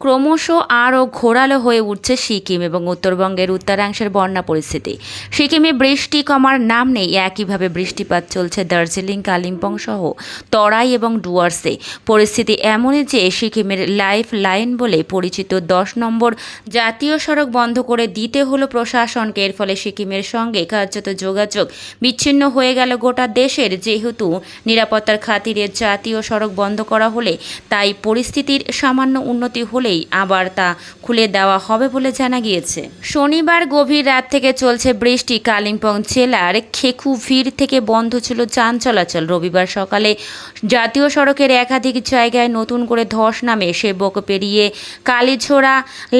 ক্রমশ আরও ঘোরালো হয়ে উঠছে সিকিম এবং উত্তরবঙ্গের উত্তরাংশের বন্যা পরিস্থিতি। সিকিমে বৃষ্টি কমার নাম নেই, একইভাবে বৃষ্টিপাত চলছে দার্জিলিং, কালিম্পং সহ তরাই এবং ডুয়ার্সে। পরিস্থিতি এমনই যে সিকিমের লাইফ লাইন বলে পরিচিত দশ নম্বর জাতীয় সড়ক বন্ধ করে দিতে হলো প্রশাসনকে। এর ফলে সিকিমের সঙ্গে কার্যত যোগাযোগ বিচ্ছিন্ন হয়ে গেল গোটা দেশের। যেহেতু নিরাপত্তার খাতিরে জাতীয় সড়ক বন্ধ করা হলে তাই পরিস্থিতির সামান্য উন্নতি হলেই আবার তা খুলে দেওয়া হবে বলে জানা গিয়েছে। শনিবার গভীর রাত থেকে চলছে বৃষ্টি। কালিম্পং জেলার খেকুভির থেকে বন্ধ ছিল যান চলাচল। রবিবার সকালে জাতীয় সড়কের একাধিক জায়গায় নতুন করে ধস নামে সেবক পেরিয়ে কালীঝোড়া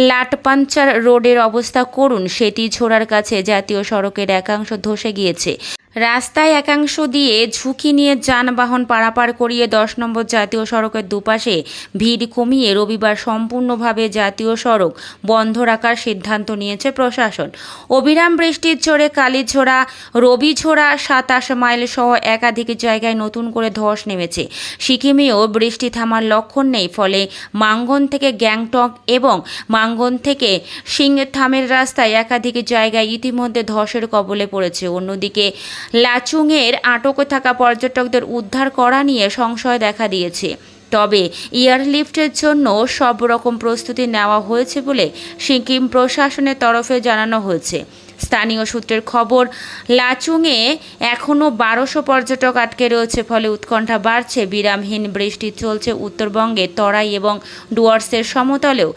লাটপাঞ্চার রোডের অবস্থা করুন। সেটি ছোড়ার কাছে জাতীয় সড়কের একাংশ ধসে গিয়েছে। রাস্তায় একাংশ দিয়ে ঝুঁকি নিয়ে যানবাহন পারাপার করিয়ে দশ নম্বর জাতীয় সড়কের দুপাশে ভিড় কমিয়ে রবিবার সম্পূর্ণভাবে জাতীয় সড়ক বন্ধ রাখার সিদ্ধান্ত নিয়েছে প্রশাসন। অবিরাম বৃষ্টির জোরে কালীঝোড়া, রবিঝোড়া, সাতাশ মাইল সহ একাধিক জায়গায় নতুন করে ধস নেমেছে। সিকিমেও বৃষ্টি থামার লক্ষণ নেই, ফলে মাঙ্গন থেকে গ্যাংটক এবং মাঙ্গন থেকে সিংথামের রাস্তায় একাধিক জায়গায় ইতিমধ্যে ধসের কবলে পড়েছে। অন্যদিকে লাচুংয়ের আটকে থাকা পর্যটকদের উদ্ধার করা নিয়ে সংশয় দেখা দিয়েছে। তবে এয়ারলিফটের জন্য সব রকম প্রস্তুতি নেওয়া হয়েছে বলে সিকিম প্রশাসনের তরফে জানানো হয়েছে। স্থানীয় সূত্রের খবর, লাচুংয়ে এখনও বারোশো পর্যটক আটকে রয়েছে, ফলে উৎকণ্ঠা বাড়ছে। বিরামহীন বৃষ্টি চলছে উত্তরবঙ্গে, তরাই এবং ডুয়ার্সের সমতলেও,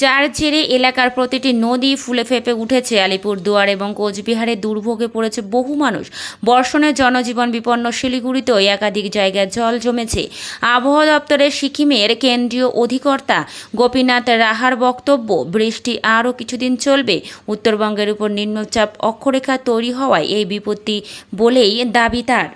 যার জেরে এলাকার প্রতিটি নদী ফুলে ফেপে উঠেছে। আলিপুরদুয়ার এবং কোচবিহারে দুর্ভোগে পড়েছে বহু মানুষ। বর্ষণে জনজীবন বিপন্ন শিলিগুড়িতেও একাধিক জায়গায় জল জমেছে। আবহাওয়া দপ্তরের সিকিমের কেন্দ্রীয় অধিকর্তা গোপীনাথ রাহার বক্তব্য, বৃষ্টি আরও কিছুদিন চলবে, উত্তরবঙ্গের উপর নিম্নচাপ অক্ষরেখা তৈরি হওয়ায় এই বিপত্তি বলেই দাবি তার।